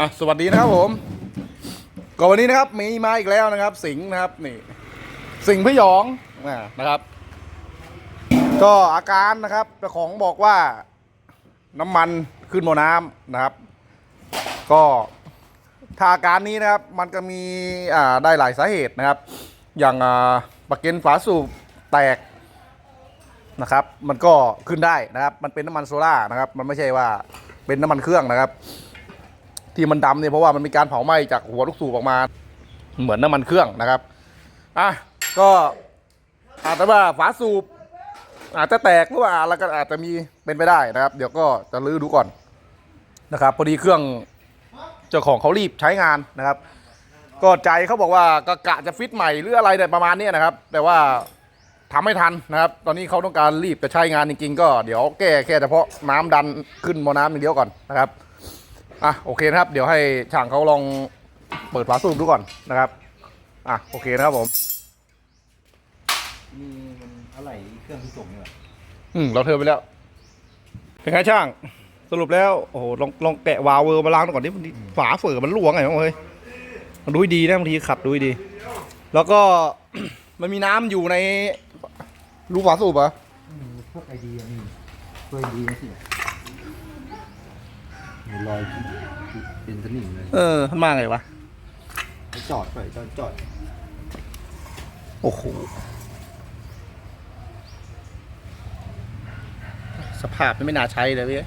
อะสวัสดีนะครับผมก็วันนี้นะครับมีมาอีกแล้วนะครับ สิงห์นะครับนี่ สิงห์พยองนะครับ ก็อาการนะครับเจ้าของบอกว่าน้ำมันขึ้นหมอน้ำนะครับ ก็ถ้าอาการนี้นะครับมันก็มีอ่าได้หลายสาเหตุนะครับ อย่างอ่าปะเก็นฝาสูบแตกนะครับ มันก็ขึ้นได้นะครับ มันเป็นน้ำมันโซล่านะครับ มันไม่ใช่ว่าเป็นน้ำมันเครื่องนะครับ ที่มันดำเนี่ยเพราะว่ามันมีการเผาไหม้จากหัวลูกสูบออกมา เหมือนน้ำมันเครื่องนะครับอะก็อาจจะว่าฝาสูบ อาจจะแตกหรือว่าอะไรก็อาจจะมีเป็นไปได้นะครับ เดี๋ยวก็จะลื้อดูก่อนนะครับ พอดีเครื่องเจ้าของเขารีบใช้งานนะครับ ก็ใจเขาบอกว่าก็กะจะฟิตใหม่หรืออะไรเนี่ยประมาณนี้นะครับ แต่ว่าทำไม่ทันนะครับ ตอนนี้เขาต้องการรีบจะใช้งานจริงๆ ก็เดี๋ยวแก้แค่เฉพาะน้ำดันขึ้นมอน้ำอย่างเดียวก่อนนะครับ อะโอเคนะครับ เดี๋ยวให้ช่างเขาลองเปิดฝาสูบดูก่อนนะครับ อะโอเคนะครับผม มีมันอะไรเครื่องที่ส่งเนี่ยอืมเราเทิร์นไปแล้ว เป็นไงช่าง สรุปแล้วโอ้โหลองลองแกะวาล์วเวอร์มาล้างก่อนดิบางทีฝาเฟือมันรั่วไงวะเฮ้ยมันดูให้ดีนะบางทีขัดดูให้ดี แล้วก็มันมีน้ำอยู่ในรูฝาสูบเหรอพวกไอเดียนี่พวกไอเดียสิ มีรอยที่ที่เป็นสนิมเลยเออมันมาไงวะไปจอดไปจอดจอดโอ้โห สภาพมันไม่น่าใช้เลยพี่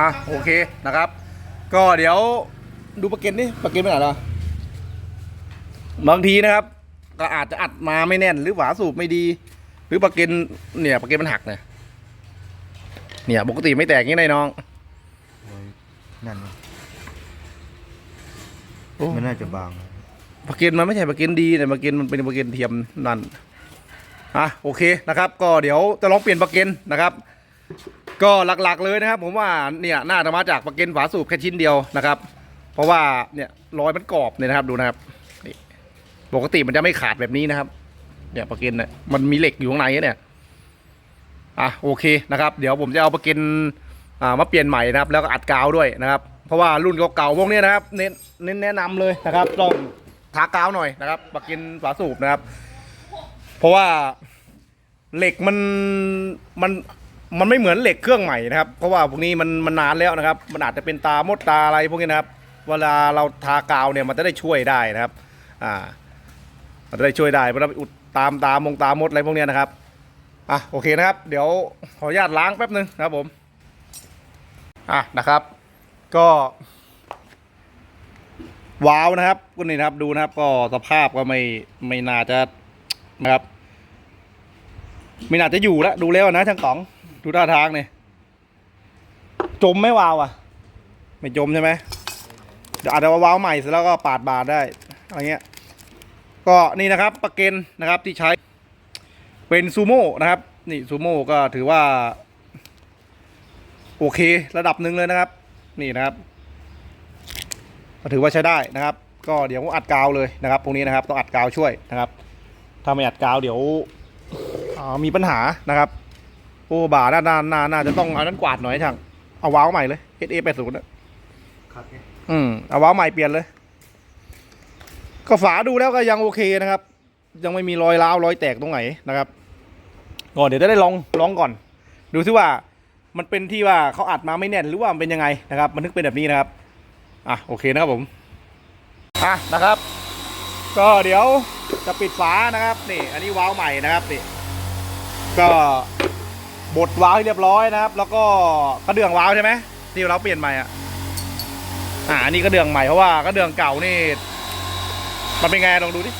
อะโอเคนะครับ ก็เดี๋ยวดูประเก็นนี่ประเก็นไปไหนล่ะบางทีนะครับ ก็อาจจะอัดมาไม่แน่น หรือฝาสูบไม่ดี หรือปลักเกนเนี่ยปลักเกนมันหักเนี่ยเนี่ยปกติไม่แตกอย่างนี้เลยน้องรอยนั่นนะโอ้มันน่าจะบางปลักเกนมันไม่ใช่ปลักเกนดีแต่ปลักเกนมันเป็นปลักเกนเทียมนั่นอะโอเคนะครับ ก็เดี๋ยวจะลองเปลี่ยนปลักเกนนะครับ ก็หลักๆเลยนะครับ ผมว่าเนี่ยน่าจะมาจากปลักเกนฝาสูบแค่ชิ้นเดียวนะครับ เพราะว่าเนี่ยรอยมันกรอบเนี่ยนะครับดูนะครับนี่ปกติมันจะไม่ขาดแบบนี้นะครับ เนี่ยปลักเกนเนี่ยมันมีเหล็กอยู่ข้างในเนี่ยอะโอเคนะครับ เดี๋ยวผมจะเอาปลักเกนอ่ามาเปลี่ยนใหม่นะครับ แล้วก็อัดกาวด้วยนะครับ เพราะว่ารุ่นเก่าๆพวกเนี้ยนะครับเน้นเน้นแนะนำเลยนะครับต้องทากาวหน่อยนะครับปลักเกนฝาสูบนะครับ เพราะว่าเหล็กมันมัน มันไม่เหมือนเหล็กเครื่องใหม่นะครับ เพราะว่าพวกนี้มันมันนานแล้วนะครับ มันอาจจะเป็นตามดตาอะไรพวกนี้นะครับ เวลาเราทากาวเนี่ยมันจะได้ช่วยได้นะครับ อ่า มันจะได้ช่วยได้เวลาไปอุดตามตามงตามดอะไรพวกนี้นะครับ อะโอเคนะครับ เดี๋ยวขออนุญาตล้างแป๊บนึงนะครับผม อะนะครับ ก็ว้าวนะครับคุณนี่นะครับดูนะครับ ก็สภาพก็ไม่ไม่น่าจะนะครับ ไม่น่าจะอยู่แล้วดูแล้วนะช่างต๋อง ดูท่าทางเนี่ยจมไม่วาวอะ ไม่จมใช่ไหมเดี๋ยวอาจจะวาวใหม่เสร็จแล้วก็ปาดบาดได้อะไรเงี้ย ก็นี่นะครับปลาเกนนะครับที่ใช้ เป็นซูโม่นะครับนี่ซูโม่ก็ถือว่า โอเคระดับหนึ่งเลยนะครับ นี่นะครับก็ถือว่าใช้ได้นะครับ ก็เดี๋ยวอัดกาวเลยนะครับตรงนี้นะครับต้องอัดกาวช่วยนะครับ ถ้าไม่อัดกาวเดี๋ยวมีปัญหานะครับ โอ้บ่าน่าน่าน่าน่าจะต้องเอานั้นกวาดหน่อยช่างเอาว้าวใหม่เลย SA 80นะครับไงอืมเอาว้าวใหม่เปลี่ยนเลย ก็ฝาดูแล้วก็ยังโอเคนะครับ ยังไม่มีรอยร้าวรอยแตกตรงไหนนะครับก่อนเดี๋ยวจะได้ลองลองก่อน ดูซิว่ามันเป็นที่ว่าเขาอัดมาไม่แน่นหรือว่ามันเป็นยังไงนะครับ มันถึงเป็นแบบนี้นะครับอะโอเคนะครับผมอะนะครับ ก็เดี๋ยวจะปิดฝานะครับนี่ อันนี้วาล์วใหม่นะครับนี่ก็ บดวาล์วให้เรียบร้อยนะครับ แล้วก็กระเดื่องวาล์วใช่ไหมที่เราเปลี่ยนใหม่อะอ่าอันนี้ก็เดืองใหม่เพราะว่าก็เดื่องเก่านี่ มันเป็นไงลองดูดิ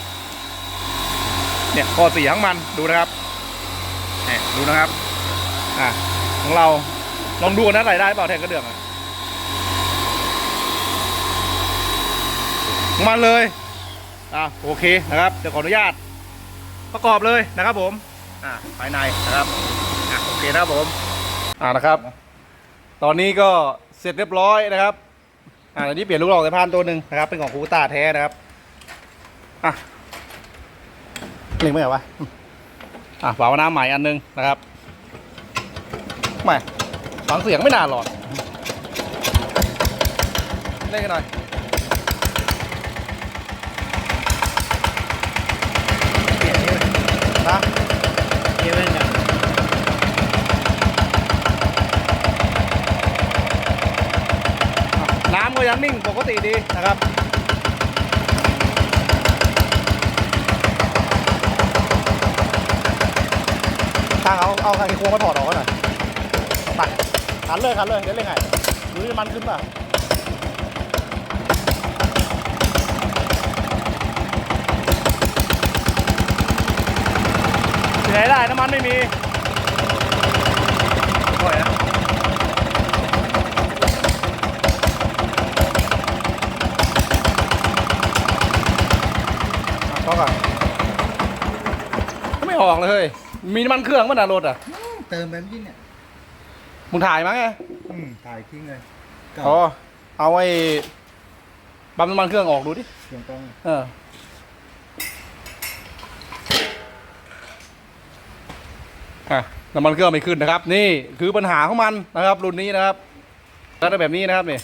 เนี่ยข้อเสียของมันดูนะครับเนี่ยดูนะครับอ่าของเราลองดูนะใส่ได้เปล่าแทนกระเดื่องอะมันเลยอ่าโอเคนะครับจะขออนุญาตประกอบเลยนะครับผม อ่าภายในนะครับ เคนครับผมอ่านะครับ ตอนนี้ก็เสร็จเรียบร้อยนะครับ อ่าตอนนี้เปลี่ยนลูกหลอกสายพานตัวหนึ่งนะครับ เป็นของคูตาแท้นะครับอะเล่งไม่เหรอวะอะฝาวน้ำใหม่อันหนึงนะครับไม่ฟังเสียงไม่น่าหลอดเล่นกันหน่อย เปลี่ยนนี่ นะ เยอะเลยเนี่ย น้ำก็ยังนิ่งปกติดีนะครับทางเอาเอาไอ้โครงมาถอดออกก่อนหน่อยไปขันเลยขันเลยเดี๋ยวเล่นไงหรือมันขึ้นป่ะที่ไหนได้น้ำมันไม่มีปล่อยนะ พอก่อนไม่ออกเลยเฮ้ยมีน้ำมันเครื่องมั้ยนะรถอะ เติมแบบนี้เนี่ยมึงถ่ายมั้งไงอืมถ่ายทิ้งเลยอ๋อเอาไอ้ปั๊มน้ำมันเครื่องออกดูดิ เสียงกล้องเออ อะน้ำมันเครื่องไม่ขึ้นนะครับ นี่คือปัญหาของมันนะครับ รุ่นนี้นะครับก็ได้แบบนี้นะครับนี่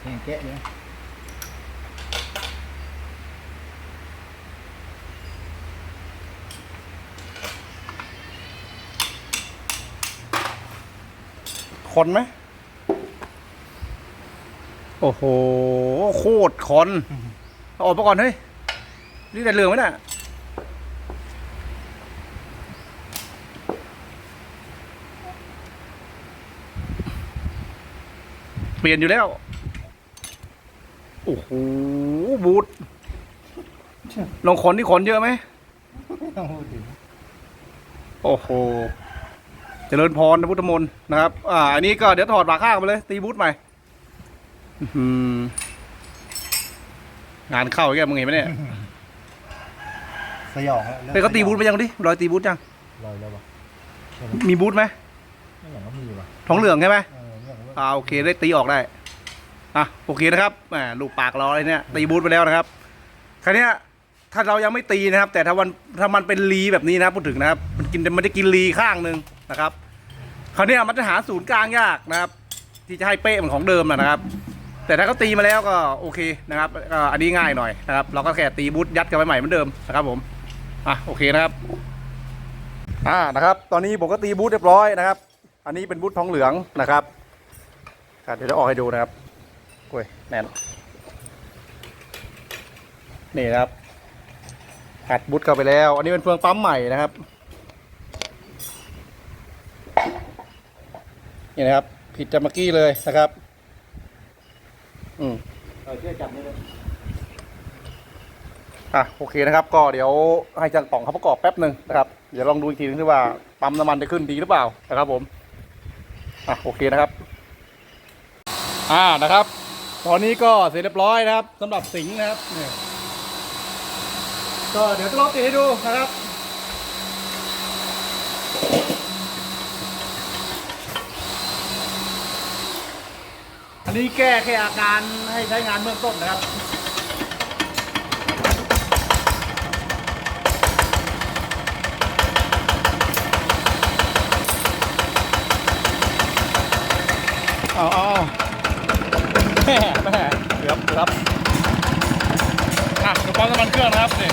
เพลงแกะเลย คนไหมโอ้โห โคตรคนเอาออกไปก่อนเฮ้ยนี่แต่เหลืองไหมน่ะเปลี่ยนอยู่แล้ว โอ้โห บูทลงขนที่ขนเยอะไหมไม่ต้องพูดถึงโอ้โห เจริญพรนะพุทธมนต์นะครับ อ่า อันนี้ก็เดี๋ยวถอดฝาข้างมาเลย ตีบูทใหม่อื้อหืองานเข้าอีกแล้วมึงเห็นไหมเนี่ยสยองแล้วเฮ้ยเขาตีบูทไปยังดิรอยตีบูทยังลอยแล้วปะมีบูทไหมไม่อย่างก็มีวะท้องเหลืองใช่ไหมเออไม่อย่างว่าอ่าโอเคได้ตีออกได้อะโอเคนะครับแหมลูกปากรออะไรเนี่ยตีบูทไปแล้วนะครับคราวเนี้ยถ้าเรายังไม่ตีนะครับ แต่ถ้าวันถ้ามันเป็นรีแบบนี้นะพูดถึงนะครับ มันกินมันจะกินรีข้างหนึ่ง นะครับคราวเนี้ยมันจะหาศูนย์กลางยากนะครับ ที่จะให้เป๊ะเหมือนของเดิมนะนะครับ แต่ถ้าเขาตีมาแล้วก็โอเคนะครับอันนี้ง่ายหน่อยนะครับ เราก็แค่ตีบูทยัดกันไปใหม่เหมือนเดิมนะครับผมอะโอเคนะครับอ่านะครับ ตอนนี้ผมก็ตีบูทเรียบร้อยนะครับ อันนี้เป็นบูททองเหลืองนะครับครับเดี๋ยวจะออกให้ดูนะครับโอ้ยแน่นนี่นะครับอัดบูทเข้าไปแล้ว อันนี้เป็นเฟืองปั๊มใหม่นะครับ นี่นะครับ ผิดจากเมื่อกี้เลยนะครับ อืมเออช่วยจับนี่เลยอะโอเคนะครับ ก็เดี๋ยวให้จังป่องเขาประกอบแป๊บหนึ่งนะครับเดี๋ยวลองดูอีกทีนึงที่ว่าปั๊มน้ำมันจะขึ้นดีหรือเปล่านะครับผมอะโอเคนะครับ อ่านะครับ ตอนนี้ก็เสร็จเรียบร้อยนะครับสำหรับสิงห์นะครับเนี่ยก็เดี๋ยวจะลองติดให้ดูนะครับ อันนี้แก้แค่อาการให้ใช้งานเบื้องต้นนะครับเอาเอาเอาแม่แม่เกือบเกือบอะกระป๋องน้ำมันเครื่องนะครับนี่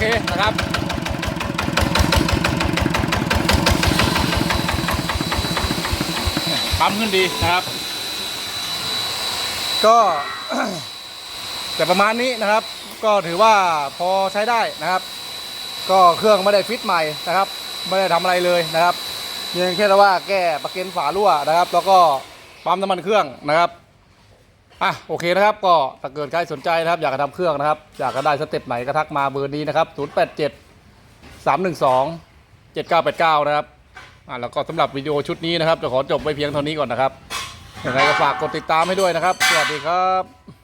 เคนะครับปั๊มขึ้นดีนะครับ ก็แต่ประมาณนี้นะครับ ก็ถือว่าพอใช้ได้นะครับ ก็เครื่องไม่ได้ฟิตใหม่นะครับ ไม่ได้ทำอะไรเลยนะครับเพียงแค่ว่าแก้ประเก็นฝารั่วนะครับ แล้วก็ปั๊มน้ำมันเครื่องนะครับ อะโอเคนะครับก็ถ้าเกิดใครสนใจนะครับ อยากจะทำเครื่องนะครับ อยากจะได้สเต็ปไหนก็ทักมาเบอร์นี้นะครับ 087 312 7989 นะครับอะแล้วก็สำหรับวิดีโอชุดนี้นะครับ จะขอจบไว้เพียงเท่านี้ก่อนนะครับยังไงก็ฝากกดติดตามให้ด้วยนะครับ สวัสดีครับ